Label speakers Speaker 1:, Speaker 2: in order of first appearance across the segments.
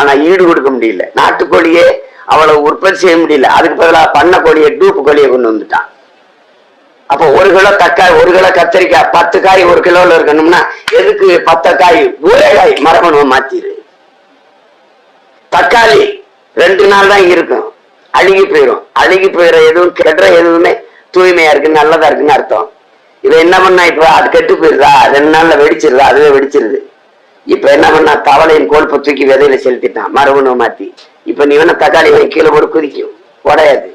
Speaker 1: ஆனா ஈடு கொடுக்க முடியல. நாட்டுக்கோழியே அவ்வளவு உற்பத்தி செய்ய முடியல. அதுக்கு பதிலா பண்ண கோழியை டூப்பு கோழியை கொண்டு வந்துட்டான். அப்போ ஒரு கிலோ தக்காளி ஒரு கிலோ கத்திரிக்காய் பத்து காய் ஒரு கிலோல இருக்கணும்னா எதுக்கு பத்து காய் ஒரே காய் மரபணுவை மாத்திரு. தக்காளி ரெண்டு நாள் தான் இருக்கும். அழுகி போயிடும் அழுகி போயிடுற எதுவும் கெடுற எதுவுமே தூய்மையா இருக்கு நல்லதா இருக்குன்னு அர்த்தம். இதை என்ன பண்ணா இப்ப? அது கெட்டு போயிருதா? ரெண்டு நாள்ல வெடிச்சிருதா? அதுவே வெடிச்சிருது. இப்ப என்ன பண்ணா? தவளையின் கோல்ப தூக்கி விதையில செலுத்திட்டான். மரபணு மாத்தி. இப்ப நீ வேணா தக்காளி வாங்கி கீழே போட்டு குதிக்கும் உடையாது.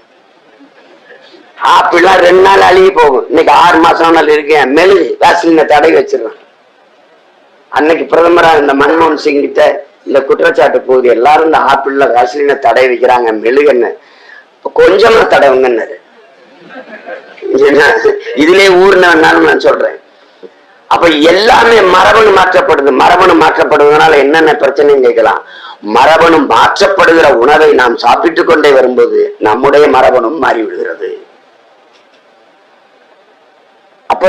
Speaker 1: ஆப்பிள்லாம் ரெண்டு நாள் அழுகி போகும். இன்னைக்கு ஆறு மாசம் நாள் இருக்கேன். மெழுகு. வேசலின தடை வச்சிருவேன். அன்னைக்கு பிரதமரா இந்த மன்மோகன் சிங் கிட்ட இந்த குற்றச்சாட்டு போகுது. எல்லாரும் இந்த ஆப்பிள்ல வேசலின தடை வைக்கிறாங்க. மெழுகுன்னு கொஞ்சமா தடவுங்கன்னாரு. என்ன, இதுலயே ஊர்னவனாலும் நான் சொல்றேன். அப்ப எல்லாமே மரபணு மாற்றப்படுது. மரபணு மாற்றப்படுவதனால என்னென்ன பிரச்சனைன்னு கேட்கலாம். மரபணு மாற்றப்படுகிற உணவை நாம் சாப்பிட்டு கொண்டே வரும்போது நம்முடைய மரபணும் மாறிவிடுகிறது. அப்ப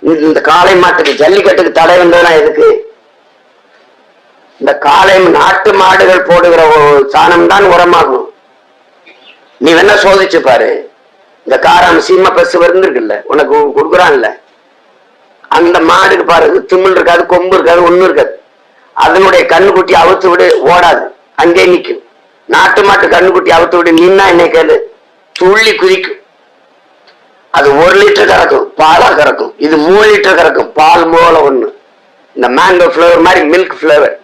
Speaker 1: இந்த- இந்த காளை மாட்டுக்கு ஜல்லிக்கட்டுக்கு தடை வந்ததுனா எதுக்கு? இந்த காளை நாட்டு மாடுகள் போடுகிற சாணம் தான் உரமாகும். நீ வேணா சோதிச்சு பாரு. இந்த காரம் சீம பசு வருந்துருக்குல்ல உனக்கு கொடுக்குறான்ல. அந்த மாடுக்கு பாரு திமிழ் இருக்காது கொம்பு இருக்காது ஒன்றும் இருக்காது. அதனுடைய கண்ணுக்குட்டி அவுத்து விடு ஓடாது. அங்கே நிற்கும் நாட்டு மாட்டு கண்ணுக்குட்டி அவுத்து விடு நின்னா என்ன கேளு? துள்ளி குதிக்கும். அது ஒரு லிட்டர் கறக்கும் பாலாக கறக்கும். இது மூணு லிட்டர் கறக்கும் பால் மூல ஒன்று இந்த மேங்கோ ஃப்ளேவர் மாதிரி மில்க் ஃப்ளேவர்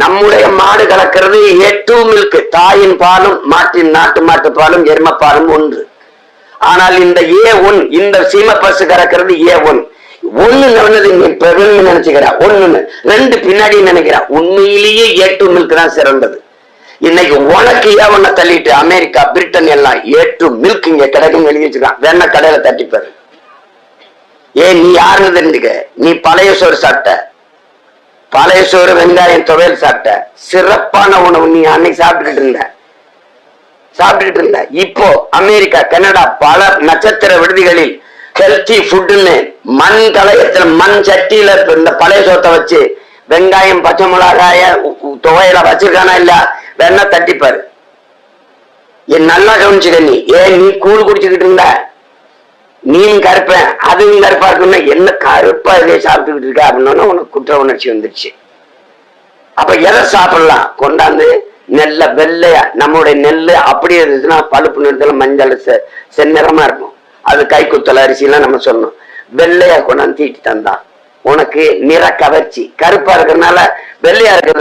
Speaker 1: நம்முடைய மாடு கலக்கிறது எட்டு மில்க் தாயின் பாலும் மாட்டின் நாட்டு மாட்டு பாலும் எரும பாலும் ஒன்று. ஆனால் இந்த ஏ ஒன் இந்த சீம பசு கறக்கிறது ஏ ஒன் ஒண்ணு நடந்தது பெருன்னு நினைச்சுக்கிறா. ஒண்ணுன்னு. ரெண்டு பின்னாடி நினைக்கிறா. உண்மையிலேயே ஏ டூ மில்க் தான் சிறந்தது. இன்னைக்கு உனக்கு ஏன் ஒன்ன தள்ளிட்டு அமெரிக்கா பிரிட்டன் எல்லாம் ஏ டூ மில்க் இங்க கிடைக்கும் எழுதி வச்சுக்கலாம் வேணா கடையில தட்டிப்பாரு ஏன் நீ யாருன்னு தெரிஞ்சுக்க? நீ பழைய சோறு சாப்பிட்ட. பழைய சோறு வெங்காயம் துவையல் சாப்பிட்ட. சிறப்பான உணவு நீ அன்னைக்கு சாப்பிட்டுக்கிட்டு இருந்த. சாப்பிட்டுக்கிட்டு இருந்த இப்போ அமெரிக்கா கனடா பல நட்சத்திர விடுதிகளில் ஹெல்த்தி ஃபுட்டுன்னு மண் கலையத்துல மண் சட்டியில இப்ப இந்த பழைய சோத்தை வச்சு வெங்காயம் பச்சை மிளகாய உ- வச்சிருக்கானா இல்ல வேணா தட்டிப்பாரு. என் நல்லா கவனிச்சுக்க நீ. ஏன் நீ கூழ் குடிச்சுக்கிட்டு இருந்த? நீயும் கருப்பேன் அதுவும் கருப்பா இருக்குன்னா என்ன கருப்பா இதே சாப்பிட்டுக்கிட்டு இருக்க? அப்படின்னா உனக்கு குற்ற உணர்ச்சி வந்துருச்சு. அப்ப எதை சாப்பிடலாம்? கொண்டாந்து நெல்ல வெள்ளையா நம்மளுடைய நெல்லு அப்படியே இருந்துச்சுன்னா பழுப்பு நிறத்துல மஞ்சள் செ- செந்நிறமா இருக்கும். அது கை குத்தல் அரிசி எல்லாம் நம்ம சொன்னோம். வெள்ளையா கொண்டாந்து தீட்டி தந்தா. உனக்கு நிற கவர்ச்சி. கருப்பா இருக்கிறதுனால வெள்ளையா இருக்கிறது